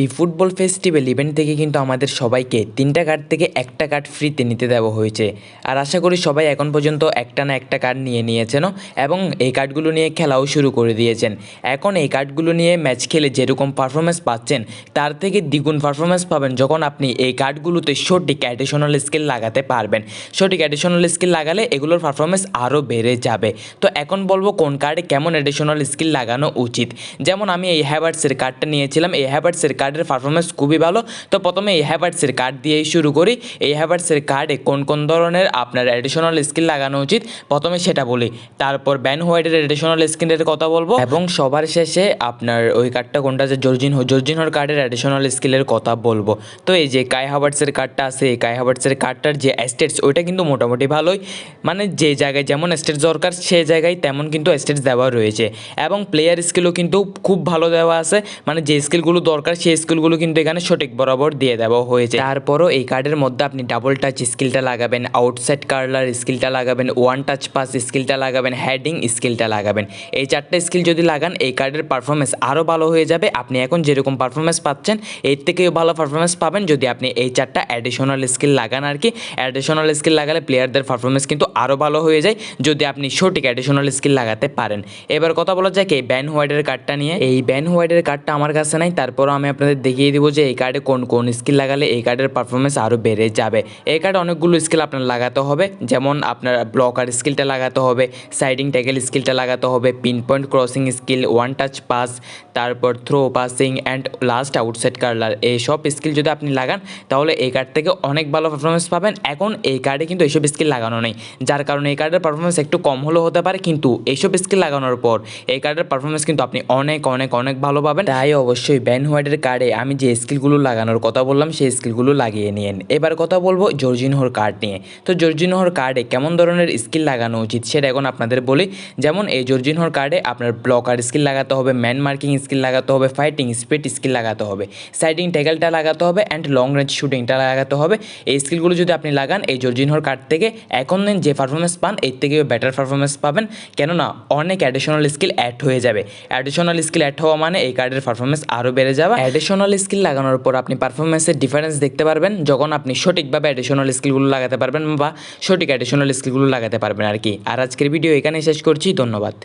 এই football festival event থেকে কিন্তু আমাদের সবাইকে তিনটা কার্ড থেকে একটা কার্ড ফ্রিতে নিতে দেওয়া হয়েছে। আর আশা করি সবাই এখন পর্যন্ত একটা না একটা কার্ড নিয়ে নিয়েছেন এবং এই কার্ডগুলো নিয়ে খেলাও শুরু করে দিয়েছেন। এখন এই কার্ডগুলো নিয়ে ম্যাচ খেলে যেরকম পারফরমেন্স পাচ্ছেন, তার থেকে দ্বিগুণ পারফরমেন্স পাবেন যখন আপনি এই কার্ডগুলোতে সঠিক অ্যাডিশনাল স্কিল লাগাতে পারবেন। সঠিক অ্যাডিশনাল স্কিল লাগালে এগুলোর পারফরমেন্স আরও বেড়ে যাবে। তো এখন বলব কোন কার্ডে কেমন অ্যাডিশনাল স্কিল লাগানো উচিত। যেমন আমি এই হ্যাভার্টসের কার্ডটা নিয়েছিলাম, এই হ্যাভার্টসের কার্ডের পারফরমেন্স খুবই ভালো। তো প্রথমে এই হ্যাভার্টসের কার্ড দিয়েই শুরু করি। এই হ্যাভার্টসের কার্ডে কোন কোন ধরনের আপনার অ্যাডিশনাল স্কিল লাগানো উচিত? প্রথমে সেটা বলি। তারপর ব্যান হোয়াইটের অ্যাডিশনাল স্কিলের কথা বলব। এবং সবার শেষে আপনার ওই কার্ডটা কোনটা যে জর্জিন জর্জিনহর কার্ডের অ্যাডিশনাল স্কিলের কথা বলব। তো এই যে কাই হাভার্টসের কার্ডটা আছে, এই কাই হাভার্টসের কার্ডটার যে স্টেটস ওইটা কিন্তু মোটামুটি ভালোই। মানে যে জায়গায় যেমন স্টেটস দরকার, সে জায়গায় তেমন কিন্তু স্টেটস দেওয়া রয়েছে। এবং প্লেয়ার স্কিলও কিন্তু খুব ভালো দেওয়া আছে। মানে যে স্কিলগুলো দরকার সেই স্কিলগুলো কিন্তু এখানে সঠিক বরাবর দিয়ে দেওয়া হয়েছে। তারপরও এই কার্ডের মধ্যে আপনি ডাবল টাচ স্কিলটা লাগাবেন আউটসাইড কার্লার স্কিলটা লাগাবেন ওয়ান টাচ পাস স্কিলটা লাগাবেন হেডিং স্কিলটা লাগাবেন। এই চারটে স্কিল যদি লাগান, এই কার্ডের পারফরমেন্স আরও ভালো হয়ে যাবে। আপনি এখন যেরকম পারফরমেন্স পাচ্ছেন, এর থেকেও ভালো পারফরমেন্স পাবেন যদি আপনি এই চারটা অ্যাডিশনাল স্কিল লাগান আর কি। অ্যাডিশনাল স্কিল লাগালে প্লেয়ারদের পারফরমেন্স কিন্তু আরও ভালো হয়ে যায়, যদি আপনি সঠিক অ্যাডিশনাল স্কিল লাগাতে পারেন। এবার কথা বলা যায় কি ব্যান হোয়াইটের কার্ডটা নিয়ে। এই ব্যান হোয়াইটের কার্ডটা আমার কাছে নাই, তারপরও আমি আপনাদের দেখিয়ে দিব যে এই কার্ডে কোন কোন স্কিল লাগালে এই কার্ডের পারফরমেন্স আরও বেড়ে যাবে। এই কার্ডে অনেকগুলো স্কিল আপনার লাগাতে হবে। যেমন আপনার ব্লকার স্কিলটা লাগাতে হবে সাইডিং ট্যাকেল স্কিলটা লাগাতে হবে pin point crossing skill one touch pass তারপর throw passing and last outside curler এই সব স্কিল যদি আপনি লাগান, তাহলে এই কার্ড থেকে অনেক ভালো পারফরমেন্স পাবেন। এখন এই কার্ডে কিন্তু এইসব স্কিল লাগানো নেই। যার কারণে এই কার্ডের পারফরমেন্স একটু কম হলেও হতে পারে, কিন্তু এইসব স্কিল লাগানোর পর এই কার্ডের পারফরমেন্স কিন্তু আপনি অনেক অনেক অনেক ভালো পাবেন। তাই অবশ্যই ব্যান হোয়াইটের কার্ডে আমি যে স্কিলগুলো লাগানোর কথা বললাম, সেই স্কিলগুলো লাগিয়ে নিয়েন। এবার কথা বলব জর্জিনহোর কার্ড নিয়ে। তো জর্জিনহোর কার্ডে কেমন ধরনের স্কিল লাগানো উচিত সেটা এখন আপনাদের বলি। যেমন এই জর্জিনহোর কার্ডে আপনার ব্লকার স্কিল লাগাতে হবে, ম্যান মার্কিং স্কিল লাগাতে হবে, ফাইটিং স্পিড স্কিল লাগাতে হবে, সাইডিং ট্যাকেলটা লাগাতে হবে, অ্যান্ড লং রেঞ্জ শুটিংটা লাগাতে হবে। এই স্কিলগুলো যদি আপনি লাগান, এই জর্জিনহোর কার্ড থেকে এখন দিন যে পারফরমেন্স পান, এর থেকেও বেটার পারফরমেন্স পাবেন। কেননা অনেক অ্যাডিশনাল স্কিল অ্যাড হয়ে যাবে। অ্যাডিশনাল স্কিল অ্যাড হওয়া মানে এই কার্ডের পারফরমেন্স আরও বেড়ে যাবে অ্যাডিশনাল স্কিল লাগানোর পর আপনি পারফরমেন্সের ডিফারেন্স দেখতে পারবেন, যখন আপনি সঠিকভাবে অ্যাডিশনাল স্কিলগুলো লাগাতে পারবেন বা সঠিক অ্যাডিশনাল স্কিলগুলো লাগাতে পারবেন আর কি। আর আজকের ভিডিও এখানে শেষ করছি, ধন্যবাদ।